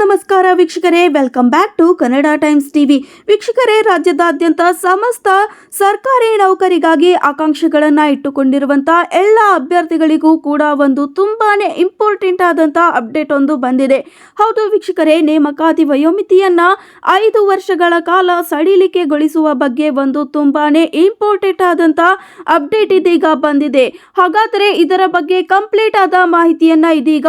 ನಮಸ್ಕಾರ ವೀಕ್ಷಕರೇ welcome back to Kannada Times TV ವೀಕ್ಷಕರೇ, ರಾಜ್ಯದಾದ್ಯಂತ ಸಮಸ್ತ ಸರ್ಕಾರಿ ನೌಕರಿಗಾಗಿ ಆಕಾಂಕ್ಷೆಗಳನ್ನು ಇಟ್ಟುಕೊಂಡಿರುವಂತಹ ಎಲ್ಲ ಅಭ್ಯರ್ಥಿಗಳಿಗೂ ಕೂಡ ಒಂದು ತುಂಬಾನೇ ಇಂಪಾರ್ಟೆಂಟ್ ಆದಂತ ಅಪ್ಡೇಟ್ ಒಂದು ಬಂದಿದೆ. ಹೌದು ವೀಕ್ಷಕರೇ, ನೇಮಕಾತಿ ವಯೋಮಿತಿಯನ್ನ ಐದು ವರ್ಷಗಳ ಕಾಲ ಸಡಿಲಿಕೆಗೊಳಿಸುವ ಬಗ್ಗೆ ಒಂದು ತುಂಬಾನೇ ಇಂಪಾರ್ಟೆಂಟ್ ಆದಂತ ಅಪ್ಡೇಟ್ ಇದೀಗ ಬಂದಿದೆ. ಹಾಗಾದರೆ ಇದರ ಬಗ್ಗೆ ಕಂಪ್ಲೀಟ್ ಆದ ಮಾಹಿತಿಯನ್ನ ಇದೀಗ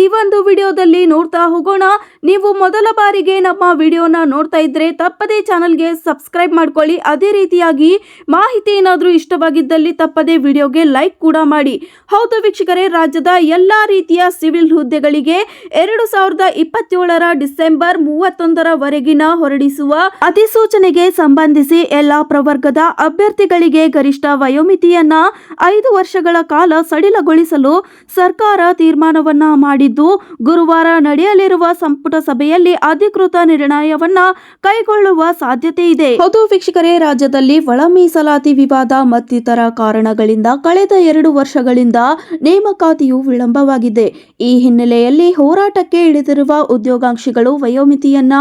ಈ ಒಂದು ವಿಡಿಯೋದಲ್ಲಿ ನೋಡ್ತಾ ಹೋಗೋಣ. ನೀವು ಮೊದಲ ಬಾರಿಗೆ ನಮ್ಮ ವಿಡಿಯೋನ ನೋಡ್ತಾ ಇದ್ರೆ ತಪ್ಪದೇ ಚಾನಲ್ಗೆ ಸಬ್ಸ್ಕ್ರೈಬ್ ಮಾಡ್ಕೊಳ್ಳಿ. ಅದೇ ರೀತಿಯಾಗಿ ಮಾಹಿತಿ ಏನಾದರೂ ಇಷ್ಟವಾಗಿದ್ದಲ್ಲಿ ತಪ್ಪದೇ ವಿಡಿಯೋಗೆ ಲೈಕ್ ಕೂಡ ಮಾಡಿ. ಹೌದು ವೀಕ್ಷಕರೇ, ರಾಜ್ಯದ ಎಲ್ಲಾ ರೀತಿಯ ಸಿವಿಲ್ ಹುದ್ದೆಗಳಿಗೆ ಎರಡು ಸಾವಿರದ ಇಪ್ಪತ್ತೇಳರ ಡಿಸೆಂಬರ್ ಮೂವತ್ತೊಂದರವರೆಗಿನ ಹೊರಡಿಸುವ ಅಧಿಸೂಚನೆಗೆ ಸಂಬಂಧಿಸಿ ಎಲ್ಲಾ ಪ್ರವರ್ಗದ ಅಭ್ಯರ್ಥಿಗಳಿಗೆ ಗರಿಷ್ಠ ವಯೋಮಿತಿಯನ್ನ ಐದು ವರ್ಷಗಳ ಕಾಲ ಸಡಿಲಗೊಳಿಸಲು ಸರ್ಕಾರ ತೀರ್ಮಾನವನ್ನ ಮಾಡಿದ್ದು, ಗುರುವಾರ ನಡೆಯಲಿರುವ ಸಂಪುಟ ಸಭೆಯಲ್ಲಿ ಅಧಿಕೃತ ನಿರ್ಣಯವನ್ನ ಕೈಗೊಳ್ಳುವ ಸಾಧ್ಯತೆ ಇದೆ. ಹೌದು ವೀಕ್ಷಕರೇ, ರಾಜ್ಯದಲ್ಲಿ ಒಳ ಮೀಸಲಾತಿ ವಿವಾದ ಮತ್ತಿತರ ಕಾರಣಗಳಿಂದ ಕಳೆದ ಎರಡು ವರ್ಷಗಳಿಂದ ನೇಮಕಾತಿಯು ವಿಳಂಬವಾಗಿದೆ. ಈ ಹಿನ್ನೆಲೆಯಲ್ಲಿ ಹೋರಾಟಕ್ಕೆ ಇಳಿದಿರುವ ಉದ್ಯೋಗಾಂಕ್ಷಿಗಳು ವಯೋಮಿತಿಯನ್ನ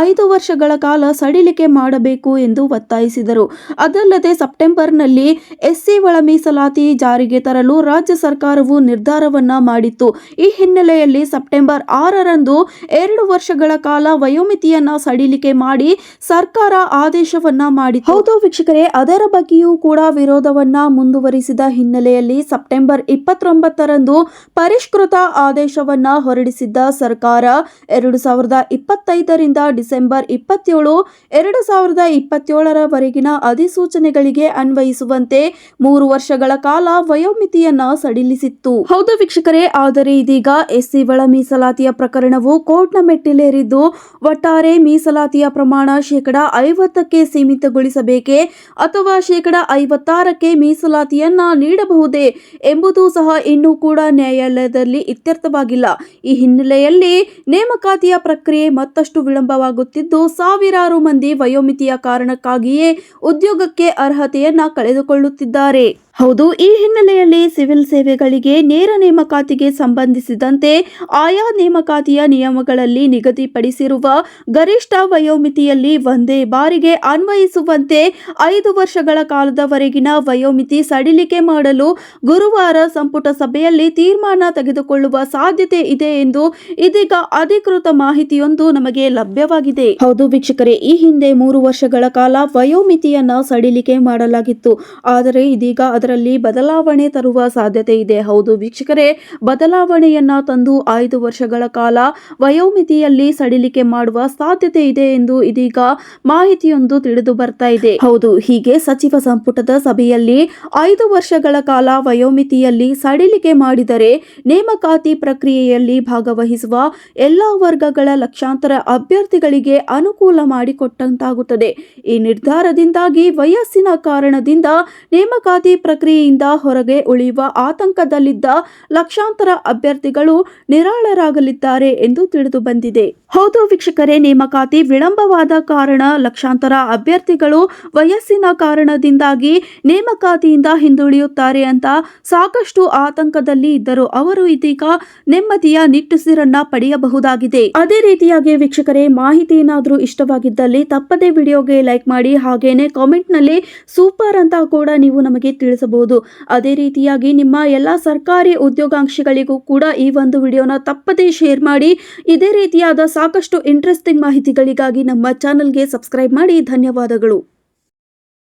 ಐದು ವರ್ಷಗಳ ಕಾಲ ಸಡಿಲಿಕೆ ಮಾಡಬೇಕು ಎಂದು ಒತ್ತಾಯಿಸಿದರು. ಅದಲ್ಲದೆ ಸೆಪ್ಟೆಂಬರ್ನಲ್ಲಿ ಎಸ್ಸಿ ಒಳ ಮೀಸಲಾತಿ ಜಾರಿಗೆ ತರಲು ರಾಜ್ಯ ಸರ್ಕಾರವು ನಿರ್ಧಾರವನ್ನ ಮಾಡಿತ್ತು. ಈ ಹಿನ್ನೆಲೆಯಲ್ಲಿ ಸೆಪ್ಟೆಂಬರ್ ಆರರಂದು ಎರಡು ವರ್ಷಗಳ ಕಾಲ ವಯೋಮಿತಿಯನ್ನ ಸಡಿಲಿಕೆ ಮಾಡಿ ಸರ್ಕಾರ ಆದೇಶವನ್ನ ಮಾಡಿತು ಹೌದು ವೀಕ್ಷಕರೇ, ಅದರ ಬಗ್ಗೆಯೂ ಕೂಡ ವಿರೋಧವನ್ನ ಮುಂದುವರಿಸಿದ ಹಿನ್ನೆಲೆಯಲ್ಲಿ ಸೆಪ್ಟೆಂಬರ್ ಇಪ್ಪತ್ತೊಂಬತ್ತರಂದು ಪರಿಷ್ಕೃತ ಆದೇಶವನ್ನ ಹೊರಡಿಸಿದ್ದ ಸರ್ಕಾರ, ಎರಡು ಸಾವಿರದ ಇಪ್ಪತ್ತೈದರಿಂದ ಡಿಸೆಂಬರ್ ಇಪ್ಪತ್ತೇಳು, ಎರಡು ಸಾವಿರದ ಇಪ್ಪತ್ತೇಳರವರೆಗಿನ ಅಧಿಸೂಚನೆಗಳಿಗೆ ಅನ್ವಯಿಸುವಂತೆ ಮೂರು ವರ್ಷಗಳ ಕಾಲ ವಯೋಮಿತಿಯನ್ನ ಸಡಿಲಿಸಿತ್ತು. ಹೌದು ವೀಕ್ಷಕರೇ, ಆದರೆ ಇದೀಗ ಎಸ್ಸಿ ಒಳ ಮೀಸಲಾತಿಯ ಪ್ರಕರಣವು ಕೋರ್ಟ್ನ ಮೆಟ್ಟಿಲೇರಿದ್ದು, ಒಟ್ಟಾರೆ ಮೀಸಲಾತಿಯ ಪ್ರಮಾಣ ಶೇಕಡ ಐವತ್ತಕ್ಕೆ ಸೀಮಿತಗೊಳಿಸಬೇಕೇ ಅಥವಾ ಶೇಕಡ ಐವತ್ತಾರಕ್ಕೆ ಮೀಸಲಾತಿಯನ್ನ ನೀಡಬಹುದೇ ಎಂಬುದು ಸಹ ಇನ್ನೂ ಕೂಡ ನ್ಯಾಯಾಲಯದಲ್ಲಿ ಇತ್ಯರ್ಥವಾಗಿಲ್ಲ. ಈ ಹಿನ್ನೆಲೆಯಲ್ಲಿ ನೇಮಕಾತಿಯ ಪ್ರಕ್ರಿಯೆ ಮತ್ತಷ್ಟು ವಿಳಂಬವಾಗುತ್ತಿದ್ದು, ಸಾವಿರಾರು ಮಂದಿ ವಯೋಮಿತಿಯ ಕಾರಣಕ್ಕಾಗಿಯೇ ಉದ್ಯೋಗಕ್ಕೆ ಅರ್ಹತೆಯನ್ನ ಕಳೆದುಕೊಳ್ಳುತ್ತಿದ್ದಾರೆ. ಮಾಡುತ್ತಿದ್ದಾರೆ ಹೌದು, ಈ ಹಿನ್ನೆಲೆಯಲ್ಲಿ ಸಿವಿಲ್ ಸೇವೆಗಳಿಗೆ ನೇರ ನೇಮಕಾತಿಗೆ ಸಂಬಂಧಿಸಿದಂತೆ ಆಯಾ ನೇಮಕಾತಿಯ ನಿಯಮಗಳಲ್ಲಿ ನಿಗದಿಪಡಿಸಿರುವ ಗರಿಷ್ಠ ವಯೋಮಿತಿಯಲ್ಲಿ ಒಂದೇ ಬಾರಿಗೆ ಅನ್ವಯಿಸುವಂತೆ ಐದು ವರ್ಷಗಳ ಕಾಲದವರೆಗಿನ ವಯೋಮಿತಿ ಸಡಿಲಿಕೆ ಮಾಡಲು ಗುರುವಾರ ಸಂಪುಟ ಸಭೆಯಲ್ಲಿ ತೀರ್ಮಾನ ತೆಗೆದುಕೊಳ್ಳುವ ಸಾಧ್ಯತೆ ಇದೆ ಎಂದು ಇದೀಗ ಅಧಿಕೃತ ಮಾಹಿತಿಯೊಂದು ನಮಗೆ ಲಭ್ಯವಾಗಿದೆ. ಹೌದು ವೀಕ್ಷಕರೇ, ಈ ಹಿಂದೆ ಮೂರು ವರ್ಷಗಳ ಕಾಲ ವಯೋಮಿತಿಯನ್ನು ಸಡಿಲಿಕೆ ಮಾಡಲಾಗಿತ್ತು. ಆದರೆ ಇದೀಗ ಅದರಲ್ಲಿ ಬದಲಾವಣೆ ತರುವ ಸಾಧ್ಯತೆ ಇದೆ. ಹೌದು ವೀಕ್ಷಕರೇ, ಬದಲಾವಣೆಯನ್ನ ತಂದು ಐದು ವರ್ಷಗಳ ಕಾಲ ವಯೋಮಿತಿಯಲ್ಲಿ ಸಡಿಲಿಕೆ ಮಾಡುವ ಸಾಧ್ಯತೆ ಇದೆ ಎಂದು ಇದೀಗ ಮಾಹಿತಿಯೊಂದು ತಿಳಿದು ಬರ್ತಾ ಇದೆ. ಹೌದು, ಹೀಗೆ ಸಚಿವ ಸಂಪುಟದ ಸಭೆಯಲ್ಲಿ ಐದು ವರ್ಷಗಳ ಕಾಲ ವಯೋಮಿತಿಯಲ್ಲಿ ಸಡಿಲಿಕೆ ಮಾಡಿದರೆ ನೇಮಕಾತಿ ಪ್ರಕ್ರಿಯೆಯಲ್ಲಿ ಭಾಗವಹಿಸುವ ಎಲ್ಲಾ ವರ್ಗಗಳ ಲಕ್ಷಾಂತರ ಅಭ್ಯರ್ಥಿಗಳಿಗೆ ಅನುಕೂಲ ಮಾಡಿಕೊಟ್ಟಂತಾಗುತ್ತದೆ. ಈ ನಿರ್ಧಾರದಿಂದಾಗಿ ವಯಸ್ಸಿನ ಕಾರಣದಿಂದ ನೇಮಕಾತಿ ಪ್ರಕ್ರಿಯೆಯಿಂದ ಹೊರಗೆ ಉಳಿಯುವ ಆತಂಕದಲ್ಲಿದ್ದ ಲಕ್ಷಾಂತರ ಅಭ್ಯರ್ಥಿಗಳು ನಿರಾಳರಾಗಲಿದ್ದಾರೆ ಎಂದು ತಿಳಿದು ಬಂದಿದೆ. ಹೌದು ವೀಕ್ಷಕರೇ, ನೇಮಕಾತಿ ವಿಳಂಬವಾದ ಕಾರಣ ಲಕ್ಷಾಂತರ ಅಭ್ಯರ್ಥಿಗಳು ವಯಸ್ಸಿನ ಕಾರಣದಿಂದಾಗಿ ನೇಮಕಾತಿಯಿಂದ ಹಿಂದುಳಿಯುತ್ತಾರೆ ಅಂತ ಸಾಕಷ್ಟು ಆತಂಕದಲ್ಲಿ ಇದ್ದರು ಅವರು ಇದೀಗ ನೆಮ್ಮದಿಯ ನಿಟ್ಟುಸಿರನ್ನ ಪಡೆಯಬಹುದಾಗಿದೆ. ಅದೇ ರೀತಿಯಾಗಿ ವೀಕ್ಷಕರೇ, ಮಾಹಿತಿ ಏನಾದರೂ ಇಷ್ಟವಾಗಿದ್ದಲ್ಲಿ ತಪ್ಪದೇ ವಿಡಿಯೋಗೆ ಲೈಕ್ ಮಾಡಿ, ಹಾಗೇನೆ ಕಾಮೆಂಟ್ನಲ್ಲಿ ಸೂಪರ್ ಅಂತ ಕೂಡ ನೀವು ನಮಗೆ ತಿಳಿಸಬಹುದು ಅದೇ ರೀತಿಯಾಗಿ ನಿಮ್ಮ ಎಲ್ಲ ಸರ್ಕಾರಿ ಉದ್ಯೋಗಾಂಕ್ಷಿಗಳಿಗೂ ಕೂಡ ಈ ಒಂದು ವಿಡಿಯೋನ ತಪ್ಪದೇ ಶೇರ್ ಮಾಡಿ. ಇದೇ ರೀತಿಯಾದ ಸಾಕಷ್ಟು ಇಂಟ್ರೆಸ್ಟಿಂಗ್ ಮಾಹಿತಿಗಳಿಗಾಗಿ ನಮ್ಮ ಚಾನಲ್ಗೆ ಸಬ್ಸ್ಕ್ರೈಬ್ ಮಾಡಿ. ಧನ್ಯವಾದಗಳು.